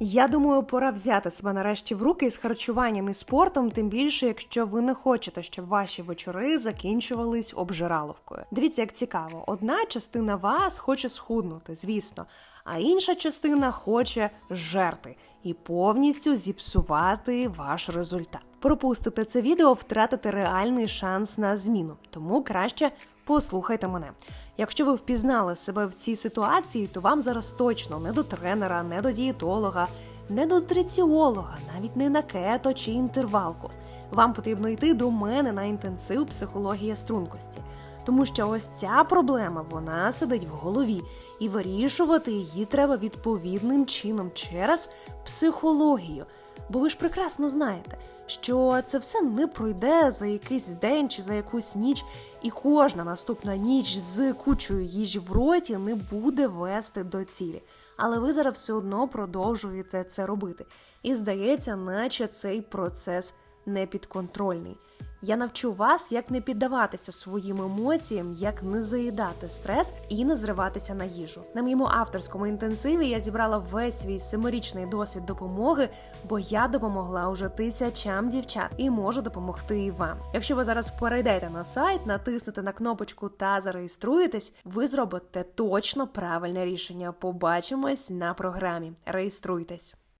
Я думаю, пора взяти себе нарешті в руки із харчуванням і спортом, тим більше, якщо ви не хочете, щоб ваші вечори закінчувались обжираловкою. Дивіться, як цікаво, одна частина вас хоче схуднути, звісно, а інша частина хоче жерти і повністю зіпсувати ваш результат. Пропустите це відео, втратите реальний шанс на зміну, тому краще послухайте мене. Якщо ви впізнали себе в цій ситуації, то вам зараз точно не до тренера, не до дієтолога, не до нутриціолога, навіть не на кето чи інтервалку. Вам потрібно йти до мене на інтенсив психологія стрункості. Тому що ось ця проблема вона сидить в голові, і вирішувати її треба відповідним чином через психологію. Бо ви ж прекрасно знаєте, що це все не пройде за якийсь день чи за якусь ніч, і кожна наступна ніч з кучою їжі в роті не буде вести до цілі. Але ви зараз все одно продовжуєте це робити. І здається, наче цей процес непідконтрольний. Я навчу вас, як не піддаватися своїм емоціям, як не заїдати стрес і не зриватися на їжу. На моєму авторському інтенсиві я зібрала весь свій семирічний досвід допомоги, бо я допомогла уже тисячам дівчат і можу допомогти і вам. Якщо ви зараз перейдете на сайт, натиснете на кнопочку та зареєструєтесь, ви зробите точно правильне рішення. Побачимось на програмі. Реєструйтесь.